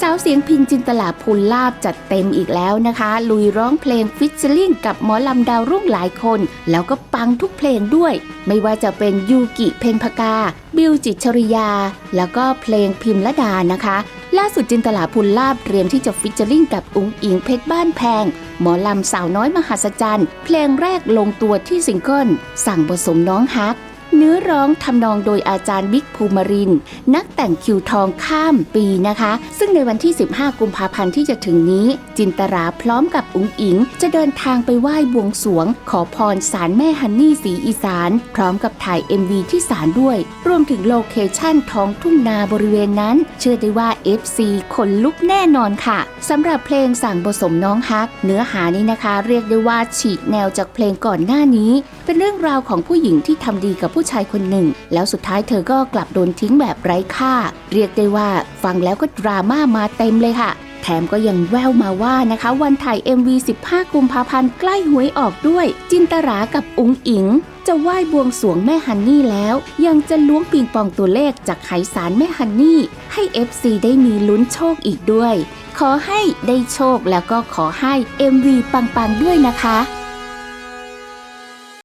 สาวเสียงพินจินตลาภูลลาบจัดเต็มอีกแล้วนะคะ ลุยร้องเพลงฟิชเชอร์ลิงกับหมอลำดาวรุ่งหลายคน แล้วก็ปังทุกเพลงด้วย ไม่ว่าจะเป็นยูกิเพนพกา บิวจิตชริยา แล้วก็เพลงพิมละดานะคะ ล่าสุดจินตลาภูลลาบเตรียมที่จะฟิชเชอร์ลิงกับอุ๋งอิงเพชรบ้านแพง หมอลำสาวน้อยมหัศจรรย์ เพลงแรกลงตัวที่ซิงเกิลสั่งผสมน้องฮัก เนื้อร้องทำนองโดยอาจารย์บิ๊กภูมิริน นักแต่งคิวทองข้ามปีนะคะ ซึ่งในวันที่ 15 กุมภาพันธ์ที่จะถึงนี้ จินตราพร้อมกับอุ๋งอิง จะเดินทางไปไหว้บวงสรวง ขอพรศาลแม่ฮันนี่สีอีสาน พร้อมกับถ่าย MV ที่ศาลด้วย รวมถึงโลเคชั่นท้องทุ่งนาบริเวณนั้น เชื่อได้ว่า FC ขนลุกแน่นอนค่ะสำหรับเพลงสั่งผสมน้องฮัก เนื้อหานี้นะคะ เรียกได้ว่าฉีกแนวจากเพลงก่อนหน้านี้ เป็นเรื่องราวของผู้หญิงที่ทำดีกับผู้ชายคนหนึ่ง แล้วสุดท้ายเธอก็กลับโดนทิ้งแบบไร้ค่า เรียกได้ว่าฟังแล้วก็ดราม่ามาเต็มเลยค่ะ แถมก็ยังแววมาว่านะคะ วันถ่าย MV 15 กุมภาพันธ์ใกล้หวยออกด้วย จินตรากับอุ้งอิง จะไหว้บวงสรวงแม่ฮันนี่แล้ว ยังจะล้วงปิงปองตัวเลขจากไขสารแม่ฮันนี่ ให้ FC ได้มีลุ้นโชคอีกด้วย ขอให้ได้โชคแล้วก็ขอให้ MV ปังๆด้วยนะคะ